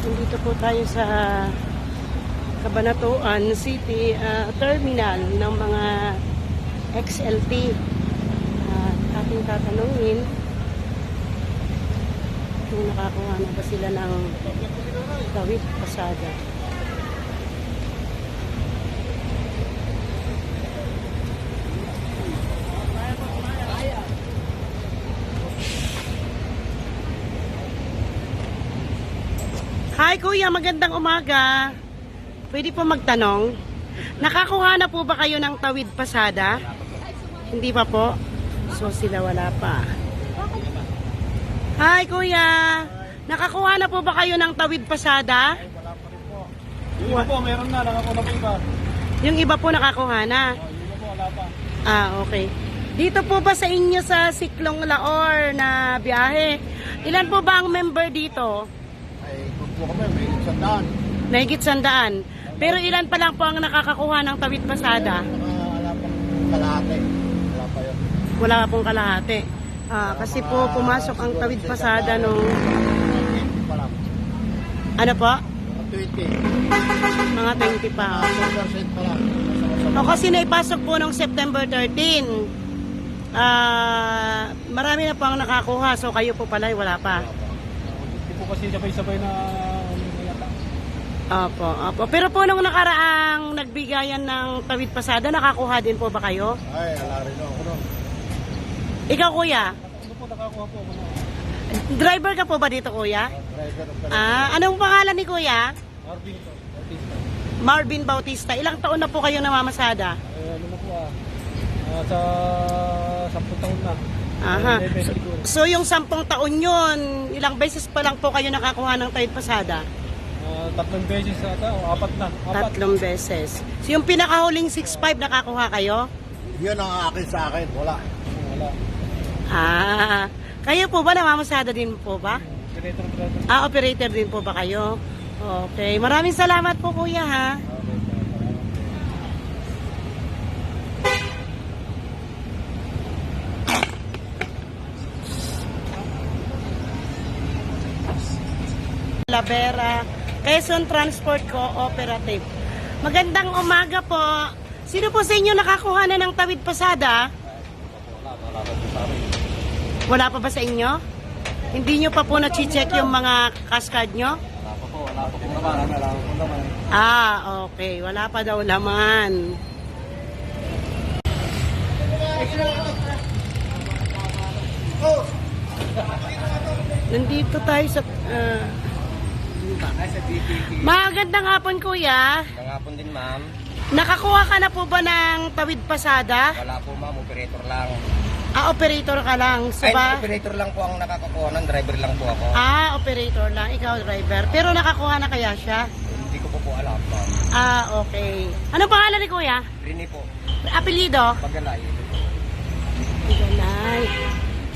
Nandito po tayo sa Cabanatuan City ah, Terminal ng mga XLT. At ating tatanungin kung nakakuha na ba sila ng tawid pasada. Hi kuya, magandang umaga. Pwede po magtanong, nakakuha na po ba kayo ng tawid pasada? Hindi pa po? So sila wala pa. Hi kuya, nakakuha na po ba kayo ng tawid pasada? Yung iba po, meron na. Nakakuna po iba. Yung iba po nakakuha na. Oh, yung iba po, wala pa. Ah, okay. Dito po ba sa inyo sa Siklong Laor na biyahe? Ilan po ba ang member dito? Po kami, may isang daan. Nahigit sandaan. Pero ilan pa lang po ang nakakakuha ng tawid pasada? Wala pang kalahati. Wala pa yun. Wala pong kalahati. Ah, kasi po pumasok ang tawid pasada nung 20 pa lang. ano po? Mga 20. Mga 20 pa. Mga 10% pa lang. O kasi naipasok po nung September 13. Ah, marami na po ang nakakuha. So kayo po pala ay wala pa. Hindi po kasi sabay-sabay na. Opo, opo. Pero po nung nakaraang nagbigayan ng tawid pasada, nakakuha din po ba kayo? Ay, wala rin ako nun. Ikaw kuya, Ano po, nakakuha po ako na. driver ka po ba dito kuya? Driver of the Ah, anong pangalan ni kuya? Marvin po. Marvin Bautista. Ilang taon na po kayo namamasada? Eh, ano na po ah. Ah, sa 10 taon na. Aha. Eh, siguro. so yung sampung taon yun, ilang beses pa lang po kayo nakakuha ng tawid pasada? Ah, tatlong beses ata, o apat na. Apat. Tatlong beses. So yung pinakahuling 6'5 nakakuha kayo? Yun ang akin sa akin. Wala. Wala. Ah, kayo po ba namamasada din po ba? Operator, operator. Ah, operator din po ba kayo? Okay. Maraming salamat po kuya ha. Lavera, Quezon Transport Cooperative. Magandang umaga po. Sino po sa inyo nakakuha na ng tawid pasada? Wala pa ba sa inyo? Hindi nyo pa po na-check yung mga cash card nyo? Wala pa po, wala pa po. Wala pa po. Ah, okay. Wala pa daw laman. Nandito tayo sa... ah, Magandang hapon, kuya. Ngapon din ma'am. Nakakuha ka na po ba ng tawid pasada? Wala po ma'am, operator lang. Ah, operator ka lang. So Ay, ba? operator lang po ang nakakakuha ng driver lang po ako. Ah, operator lang. Ikaw, driver. Pero nakakuha na kaya siya? Hindi ko po po alam ma'am. Ah, okay. Ano pangalan ni kuya? Rini po, Apelido? Pagalay. Iganay.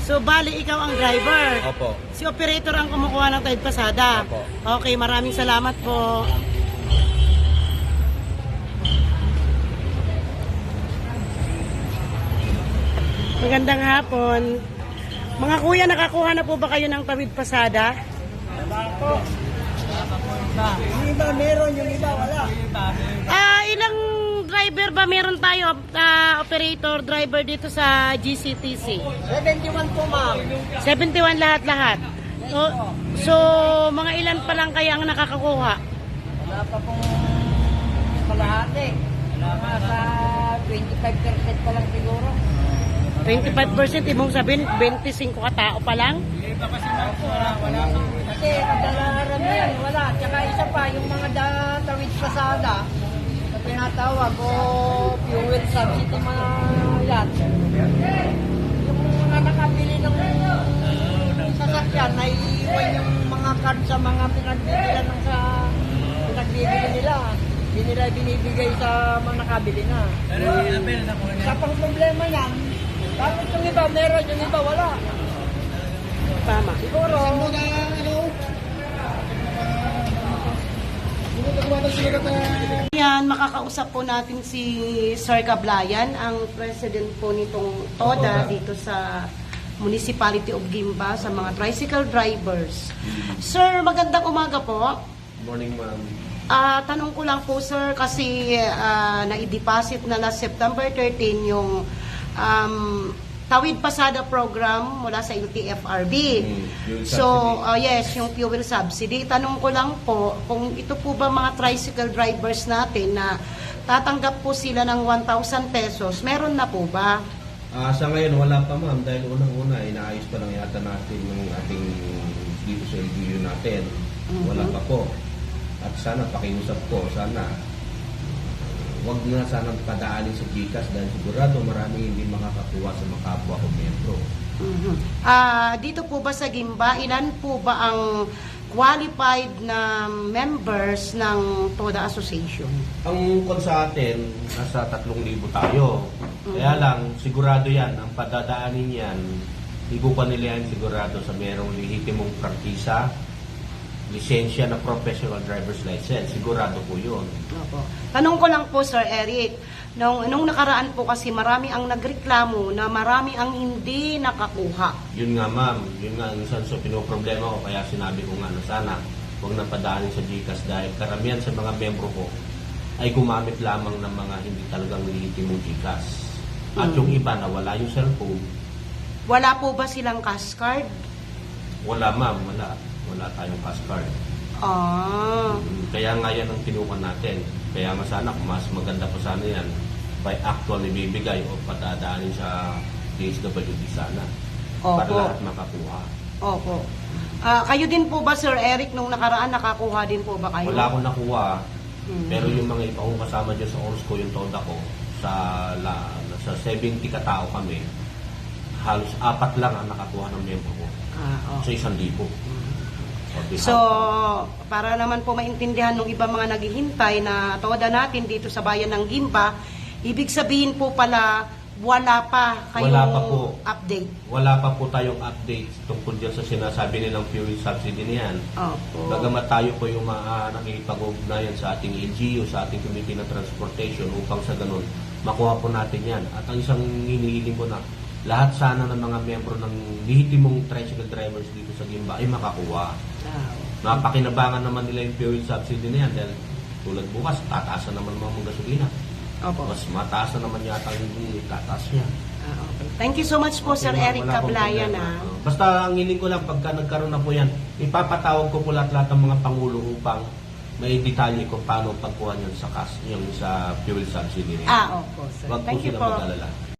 So, bali, ikaw ang driver. Opo. Si operator ang kumukuha ng tawid pasada. Opo. Okay, maraming salamat po. Magandang hapon. Mga kuya, nakakuha na po ba kayo ng tawid pasada? Yung iba meron, yung iba wala. Ah, ilang driver ba meron tayo, ah, operator, driver dito sa GCTC? 71 po ma'am. 71 lahat-lahat. So, so, mga ilan pa lang kaya ang nakakakuha? Wala pa pong kalahati. Wala pa sa 25% pa lang siguro. 25% ibong sabihin, 25 katao pa lang? Kasi kadalaran yan, wala. Tsaka isa pa, yung mga datawid pasada na tinatawag o fuel subsidy mga yan. Yung mga nakabili ng sasakyan, naiiwan yung mga card sa mga pinagbibilan ng sa pinagbibili nila. Hindi nila binibigay sa mga nakabili na. Sa pang problema yan, tapos yung iba meron, yung iba wala. Tama. Siguro, makakausap po natin si Sir Cablayan, ang president po nitong TODA dito sa Municipality of Gimba sa mga tricycle drivers. Sir, magandang umaga po. morning, ma'am. Ah, tanong ko lang po sir kasi ah, na-deposit na last September 13 yung um, Tawid Pasada program mula sa LTFRB. Mm, so, ah, yes, yung fuel subsidy. Tanong ko lang po kung ito po ba mga tricycle drivers natin na tatanggap po sila ng 1,000 pesos, meron na po ba? Ah, sa ngayon, wala pa ma'am dahil unang-una, inaayos pa lang yata natin ng ating dito sa LGU natin. Wala Mhm. pa po. At sana pakiusap ko, sana wag na sana padaanin sa GCash dahil sigurado marami hindi makakakuha sa mga kapwa ko membro. Mhm. Ah, dito po ba sa Gimba, ilan po ba ang qualified na members ng TODA Association? Ang kon sa atin, nasa 3,000 tayo. Kaya lang, sigurado yan, ang padadaanin yan, hindi ko pa nila yan sigurado sa merong lehitimong prangkisa, lisensya na professional driver's license. Sigurado po yun. Opo. Tanong ko lang po, Sir Eric, nung, nung nakaraan po kasi marami ang nagreklamo na marami ang hindi nakakuha. Yun nga ma'am, yun nga ang isang sa pinoproblema ko, kaya sinabi ko nga na sana huwag na padaanin sa GCash dahil karamihan sa mga membro ko ay gumamit lamang ng mga hindi talagang lehitimong GCash. At Mm. yung iba na wala yung cellphone, Wala po ba silang cash card? Wala ma'am, wala. Wala tayong cash card. Ah, Mm, Kaya nga yan ang kinuha natin. Kaya nga sana mas maganda pa sana yan by actual ibibigay o patadaanin sa DSWD sana. Para opo. lahat makakuha. Opo. Ah, kayo din po ba, Sir Eric, nung nakaraan nakakuha din po ba kayo? Wala akong nakuha. Mhm. Pero yung mga iba kong kasama dyan sa oras ko, yung toda ko, sa, la, sa 70 katao kami, halos apat lang ang nakakuha ng membro ko Ah, sa okay. isang libo. Behalf So, para naman po maintindihan ng iba mga naghihintay na toda natin dito sa bayan ng Gimba, ibig sabihin po pala wala pa kayong Wala pa po. update. wala pa po tayong update tungkol dyan sa sinasabi nilang fuel subsidy na yan. Opo. Bagamat tayo po yung mga nakikipag-ugnayan sa ating LGU, sa ating Committee ng Transportation upang sa ganun, makuha po natin yan. At ang isang hinihiling ko na, lahat sana ng mga membro ng lehitimong tricycle drivers dito sa Gimba ay makakuha. Ah, Mapakinabangan naman nila yung fuel subsidy na yan dahil tulad bukas, tataas na naman mga gasolina. Opo. Mas mataas na naman yata yung tataas niya. Ah, okay. Thank you so much po, Sir. Eric Wala pong Cablayan. problema. Ah. Oo. Basta ang hiling ko lang, pagka nagkaroon na po yan, ipapatawag ko po lahat-lahat ng mga pangulo upang may detalye kung paano pagkuha niyan sa kas, yung sa fuel subsidy. Ah, opo, sir. Wag po Thank you sila po. mag-alala.